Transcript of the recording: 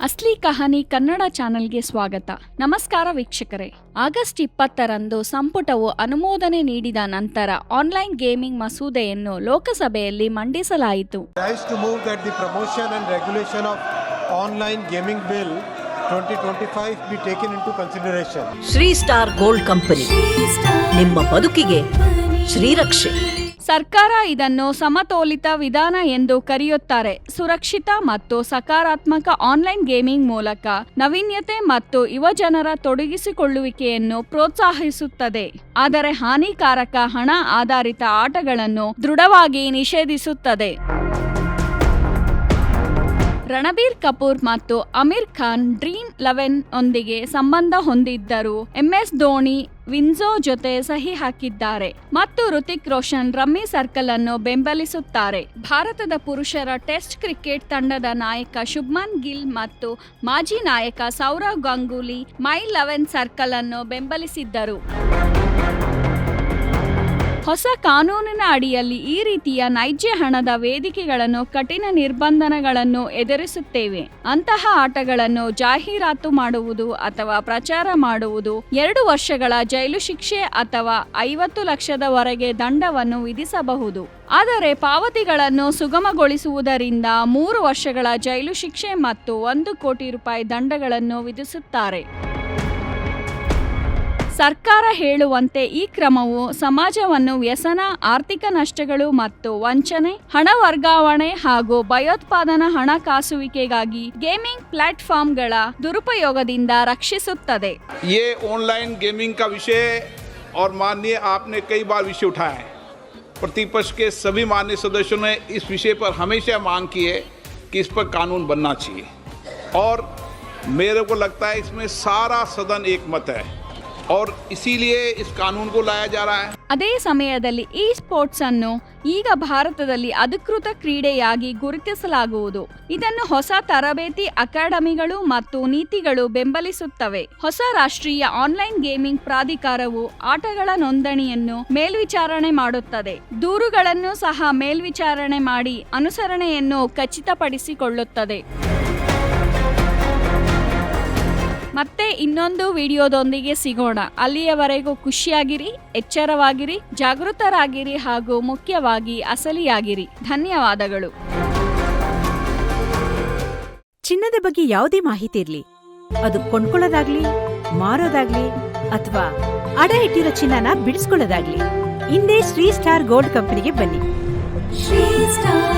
ಅಸ್ಲಿ ಕಹಾನಿ ಕನ್ನಡ ಚಾನೆಲ್ಗೆ ಸ್ವಾಗತ. ನಮಸ್ಕಾರ ವೀಕ್ಷಕರೇ. ಆಗಸ್ಟ್ ಇಪ್ಪತ್ತರಂದು ಸಂಪುಟವು ಅನುಮೋದನೆ ನೀಡಿದ ನಂತರ ಆನ್ಲೈನ್ ಗೇಮಿಂಗ್ ಮಸೂದೆಯನ್ನು ಲೋಕಸಭೆಯಲ್ಲಿ ಮಂಡಿಸಲಾಯಿತು. Rise to move that the promotion and regulation of online gaming bill 2025 be taken into consideration. Shri star gold company ನಿಮ್ಮ ಬದುಕಿಗೆ ಶ್ರೀರಕ್ಷೆ. ಸರ್ಕಾರ ಇದನ್ನು ಸಮತೋಲಿತ ವಿಧಾನ ಎಂದು ಕರೆಯುತ್ತಾರೆ. ಸುರಕ್ಷಿತ ಮತ್ತು ಸಕಾರಾತ್ಮಕ ಆನ್ಲೈನ್ ಗೇಮಿಂಗ್ ಮೂಲಕ ನವೀನ್ಯತೆ ಮತ್ತು ಯುವಜನರ ತೊಡಗಿಸಿಕೊಳ್ಳುವಿಕೆಯನ್ನು ಪ್ರೋತ್ಸಾಹಿಸುತ್ತದೆ. ಆದರೆ ಹಾನಿಕಾರಕ ಹಣ ಆಧಾರಿತ ಆಟಗಳನ್ನು ದೃಢವಾಗಿ ನಿಷೇಧಿಸುತ್ತದೆ. ರಣಬೀರ್ ಕಪೂರ್ ಮತ್ತು ಅಮೀರ್ ಖಾನ್ ಡ್ರೀಮ್ ಲೆವೆನ್ ಒಂದಿಗೆ ಸಂಬಂಧ ಹೊಂದಿದ್ದರು ಎಂಎಸ್ ಧೋನಿ ವಿನ್ಸೋ ಜೊತೆ ಸಹಿ ಹಾಕಿದ್ದಾರೆ. ಮತ್ತು ಋತಿಕ್ ರೋಷನ್ ರಮ್ಮಿ ಸರ್ಕಲ್ ಅನ್ನು ಬೆಂಬಲಿಸುತ್ತಾರೆ. ಭಾರತದ ಪುರುಷರ ಟೆಸ್ಟ್ ಕ್ರಿಕೆಟ್ ತಂಡದ ನಾಯಕ ಶುಭ್ಮನ್ ಗಿಲ್ ಮತ್ತು ಮಾಜಿ ನಾಯಕ Sourav Ganguly my eleven circle ಅನ್ನು ಬೆಂಬಲಿಸಿದ್ದರು. ಹೊಸ ಕಾನೂನಿನ ಅಡಿಯಲ್ಲಿ ಈ ರೀತಿಯ ನೈಜ ಹಣದ ವೇದಿಕೆಗಳನ್ನು ಕಠಿಣ ನಿರ್ಬಂಧನಗಳನ್ನು ಎದುರಿಸುತ್ತೇವೆ. ಅಂತಹ ಆಟಗಳನ್ನು ಜಾಹೀರಾತು ಮಾಡುವುದು ಅಥವಾ ಪ್ರಚಾರ ಮಾಡುವುದು ಎರಡು ವರ್ಷಗಳ ಜೈಲು ಶಿಕ್ಷೆ ಅಥವಾ ಐವತ್ತು ಲಕ್ಷದವರೆಗೆ ದಂಡವನ್ನು ವಿಧಿಸಬಹುದು. ಆದರೆ ಪಾವತಿಗಳನ್ನು ಸುಗಮಗೊಳಿಸುವುದರಿಂದ ಮೂರು ವರ್ಷಗಳ ಜೈಲು ಶಿಕ್ಷೆ ಮತ್ತು ಒಂದು ಕೋಟಿ ರೂಪಾಯಿ ದಂಡಗಳನ್ನು ವಿಧಿಸುತ್ತಾರೆ. ಸರ್ಕಾರ ಹೇಳುವಂತೆ ಈ ಕ್ರಮವು ಸಮಾಜವನ್ನು ವ್ಯಸನ ಆರ್ಥಿಕ ನಷ್ಟಗಳು ಮತ್ತು ವಂಚನೆ ಹಣ ವರ್ಗಾವಣೆ ಹಾಗೂ ಭಯೋತ್ಪಾದನಾ ಹಣಕಾಸುವಿಕೆಗಾಗಿ ಗೇಮಿಂಗ್ ಪ್ಲಾಟ್ಫಾರ್ಮ್ಗಳ ದುರುಪಯೋಗದಿಂದ ರಕ್ಷಿಸುತ್ತದೆ ये ऑनलाइन गेमिंग का विषय और माननीय आपने कई बार विषय उठाए हैं प्रतिपक्ष के सभी माननीय सदस्यों ने इस विषय पर हमेशा मांग की है कि इस पर कानून बनना चाहिए और मेरे को लगता है इसमें सारा सदन एक मत है ಅದೇ ಸಮಯದಲ್ಲಿ ಈ ಸ್ಪೋರ್ಟ್ಸ್ ಅನ್ನು ಈಗ ಭಾರತದಲ್ಲಿ ಅಧಿಕೃತ ಕ್ರೀಡೆಯಾಗಿ ಗುರುತಿಸಲಾಗುವುದು. ಇದನ್ನು ಹೊಸ ತರಬೇತಿ ಅಕಾಡೆಮಿಗಳು ಮತ್ತು ನೀತಿಗಳು ಬೆಂಬಲಿಸುತ್ತವೆ. ಹೊಸ ರಾಷ್ಟ್ರೀಯ ಆನ್ಲೈನ್ ಗೇಮಿಂಗ್ ಪ್ರಾಧಿಕಾರವು ಆಟಗಳ ನೋಂದಣಿಯನ್ನು ಮೇಲ್ವಿಚಾರಣೆ ಮಾಡುತ್ತದೆ. ದೂರುಗಳನ್ನು ಸಹ ಮೇಲ್ವಿಚಾರಣೆ ಮಾಡಿ ಅನುಸರಣೆಯನ್ನು ಖಚಿತಪಡಿಸಿಕೊಳ್ಳುತ್ತದೆ. ಮತ್ತೆ ಇನ್ನೊಂದು ವಿಡಿಯೋದೊಂದಿಗೆ ಸಿಗೋಣ. ಅಲ್ಲಿಯವರೆಗೂ ಖುಷಿಯಾಗಿರಿ ಎಚ್ಚರವಾಗಿರಿ ಜಾಗೃತರಾಗಿರಿ ಹಾಗೂ ಮುಖ್ಯವಾಗಿ ಅಸಲಿಯಾಗಿರಿ. ಧನ್ಯವಾದಗಳು. ಚಿನ್ನದ ಬಗ್ಗೆ ಯಾವುದೇ ಮಾಹಿತಿ ಇರಲಿ. ಅದು ಕೊಂಡ್ಕೊಳ್ಳೋದಾಗ್ಲಿ ಮಾರೋದಾಗ್ಲಿ ಅಥವಾ ಅಡ ಇಟ್ಟಿರೋ ಚಿನ್ನನ ಬಿಡಿಸ್ಕೊಳ್ಳೋದಾಗ್ಲಿ. ಹಿಂದೆ ಶ್ರೀ ಸ್ಟಾರ್ ಗೋಲ್ಡ್ ಕಂಪನಿಗೆ ಬನ್ನಿ. ಶ್ರೀ Star